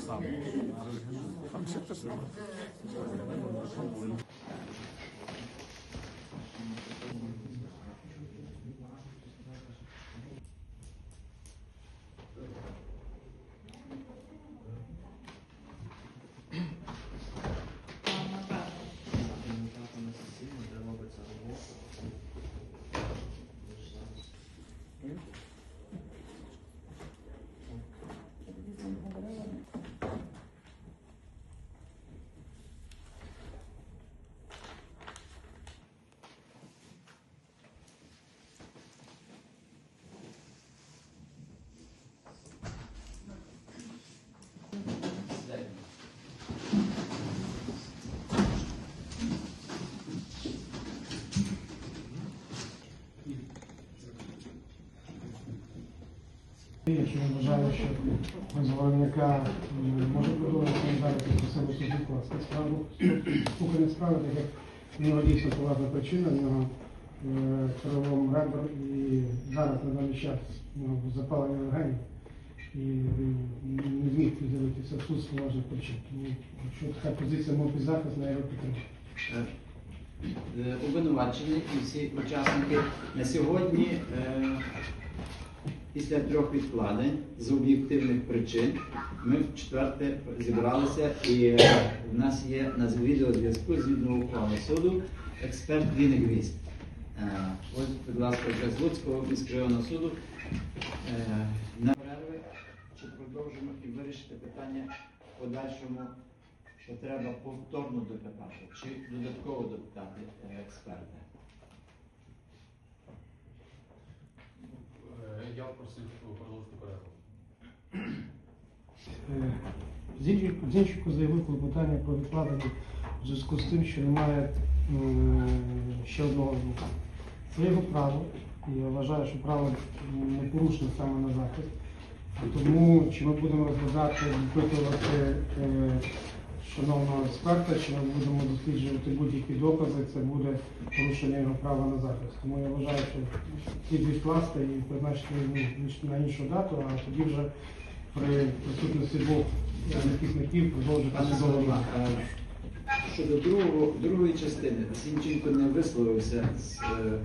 Maßnahmen. Якщо він вважає, що безвольника може продовжувати далі про себе суді класти справу, слухання справи, так як в нього дійсно поважна причина, в нього е, перелом ребер і зараз на даний час запалення легенів. І не зміг з'явитися в суд поважних причин. Тому якщо така позиція мов захист, на його підтримку. Е, обвинувачені і всі учасники на сьогодні е, після трьох відкладень з об'єктивних причин ми в четверте зібралися і е, в нас є на відеозв'язку згідно ухвали суду експерт Лінгвіст. Е, Ось, будь ласка, вже з Луцького міськрайонного суду. Е, На перерви чи продовжимо і вирішити питання в подальшому що треба повторно допитати чи додатково допитати експерта. Е, Я просив продовжити перегляд. Е, Зінченко заявив клопотання про відкладення в зв'язку з тим, що немає ще одного адвоката. Це його право, і я вважаю, що право не порушено саме на захист. Тому чи ми будемо розглядати, допитувати е, шановного експерта, чи ми будемо досліджувати будь-які докази, це буде порушення його права на захист. Тому я вважаю, що слід відкласти і призначити на іншу дату, а тоді вже при присутності двох захисників продовжити Голова, е, щодо другого, другої частини, Сінченко не висловився з е,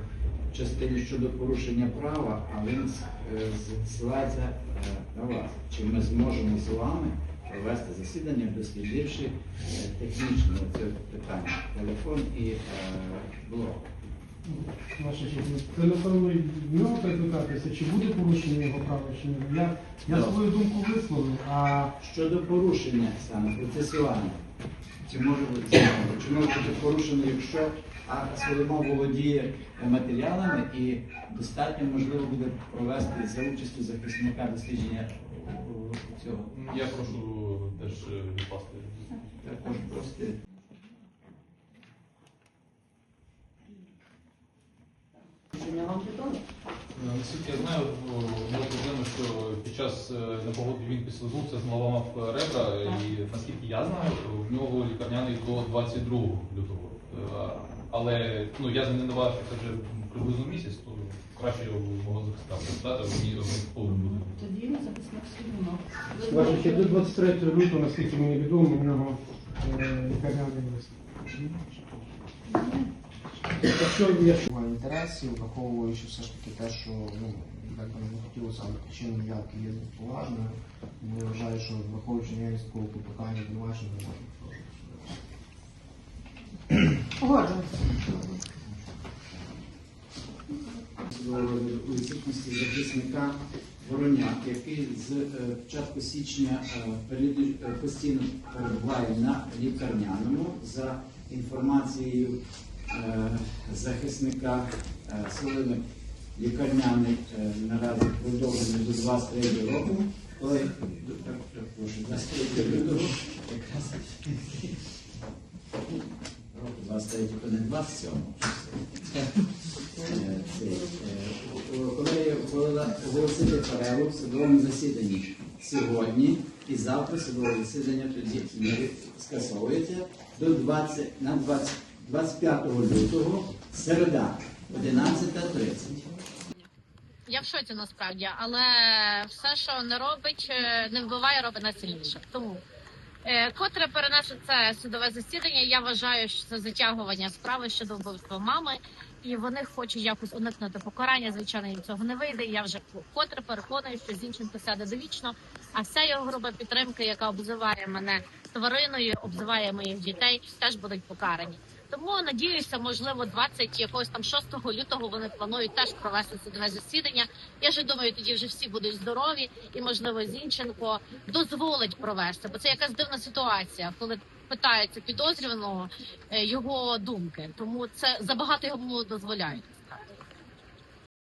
частини щодо порушення права, а він е, зсилається е, на вас. Чи ми зможемо з вами провести засідання, дослідивши е, технічно це питання, телефон і е, блок. Ваша честь, це напевно в нього треба питатися, чи буде порушення його права, чи ні. Я, я Так. свою думку висловив, а Щодо порушення саме процесуальне, чи може бути чи може бути порушено, якщо а Соломон володіє матеріалами і достатньо можливо буде провести за участю захисника дослідження о, цього. Я прошу теж е. Також просто Рішення вам відомо? Е, Наскільки я знаю, о, була проблема, що під час е, непогоди він підслизнувся, зламав ребра, і наскільки я знаю, в нього лікарняний до 22 лютого. Е, Але ну, я занедбав, що це вже приблизно місяць, то краще його мого захиста мені повинен бути. Тоді ми захисник судимо. ваша честь, до 23 лютого, наскільки мені відомо, у нього е, лікарняний лист. Якщо інтересів, враховуючи все ж таки те, що ну, як би не хотілося, але причина явки є поважною. Я вважаю, що враховуючи такого клопотання обвинувачення, не можна. Погоджуємося. у відсутності захисника Вороняк, який з е, початку січня е, е, постійно перебуває на лікарняному за інформацією захисника е, Солими лікарняний е, наразі продовжений до 23 року. Так, перепрошую, 23 лютого, якраз року 23, то не 27. Е, цей, е, Коли оголосити перерву в судовому засіданні сьогодні і завтра судове засідання тоді скасовується до 20, на 20, 25 лютого, середа, 11.30. Я в шоці насправді, але все, що не робить, е, не вбиває, робить нас сильніше. Тому е, котре перенесе це судове засідання. Я вважаю, що це затягування справи щодо вбивства мами, і вони хочуть якось уникнути покарання. Звичайно, їм цього не вийде. Я вже котре переконую, що Зінченко сяде довічно. А вся його група підтримки, яка обзиває мене твариною, обзиває моїх дітей, теж будуть покарані. Тому надіюся, можливо, 20 якогось там 6 лютого вони планують теж провести судове засідання. Я ж думаю, тоді вже всі будуть здорові, і можливо Зінченко дозволить провести, бо це якась дивна ситуація, коли питаються підозрюваного е, його думки. Тому це забагато йому дозволяють.